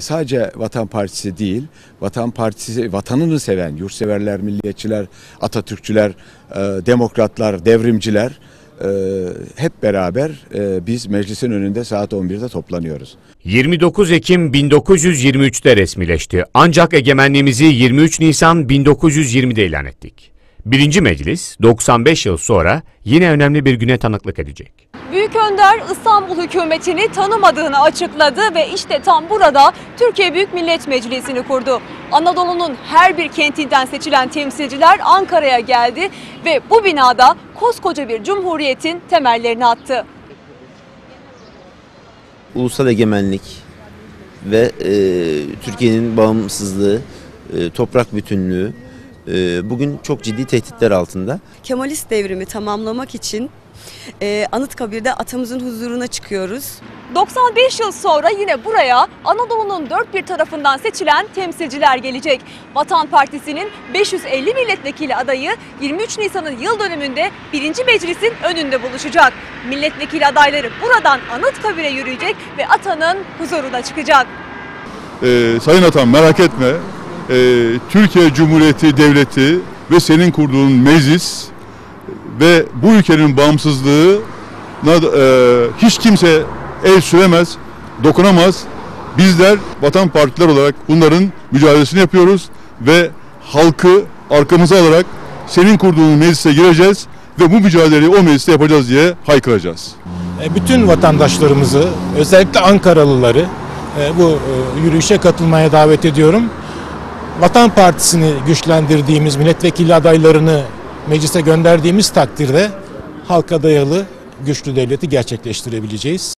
Sadece Vatan Partisi değil, Vatan Partisi vatanını seven yurtseverler, milliyetçiler, Atatürkçüler, e, demokratlar, devrimciler e, hep beraber e, biz meclisin önünde saat 11'de toplanıyoruz. 29 Ekim 1923'te resmileşti. Ancak egemenliğimizi 23 Nisan 1920'de ilan ettik. Birinci meclis 95 yıl sonra yine önemli bir güne tanıklık edecek. Büyük Önder İstanbul hükümetini tanımadığını açıkladı ve işte tam burada Türkiye Büyük Millet Meclisi'ni kurdu. Anadolu'nun her bir kentinden seçilen temsilciler Ankara'ya geldi ve bu binada koskoca bir cumhuriyetin temellerini attı. ulusal egemenlik ve e, Türkiye'nin bağımsızlığı, e, toprak bütünlüğü bugün çok ciddi tehditler altında. Kemalist devrimi tamamlamak için e, Anıtkabir'de atamızın huzuruna çıkıyoruz. 95 yıl sonra yine buraya Anadolu'nun dört bir tarafından seçilen temsilciler gelecek. Vatan Partisi'nin 550 milletvekili adayı 23 Nisan'ın yıl dönümünde 1. Meclis'in önünde buluşacak. Milletvekili adayları buradan Anıtkabir'e yürüyecek ve atanın huzuruna çıkacak. Ee, Sayın Atam merak etme. Ee, Türkiye Cumhuriyeti Devleti ve senin kurduğun meclis ve bu ülkenin bağımsızlığına e, hiç kimse el süremez, dokunamaz. Bizler vatan partiler olarak bunların mücadelesini yapıyoruz ve halkı arkamıza alarak senin kurduğun meclise gireceğiz ve bu mücadeleyi o mecliste yapacağız diye haykıracağız. E, bütün vatandaşlarımızı, özellikle Ankaralıları e, bu e, yürüyüşe katılmaya davet ediyorum. Vatan Partisi'ni güçlendirdiğimiz milletvekili adaylarını meclise gönderdiğimiz takdirde halka dayalı güçlü devleti gerçekleştirebileceğiz.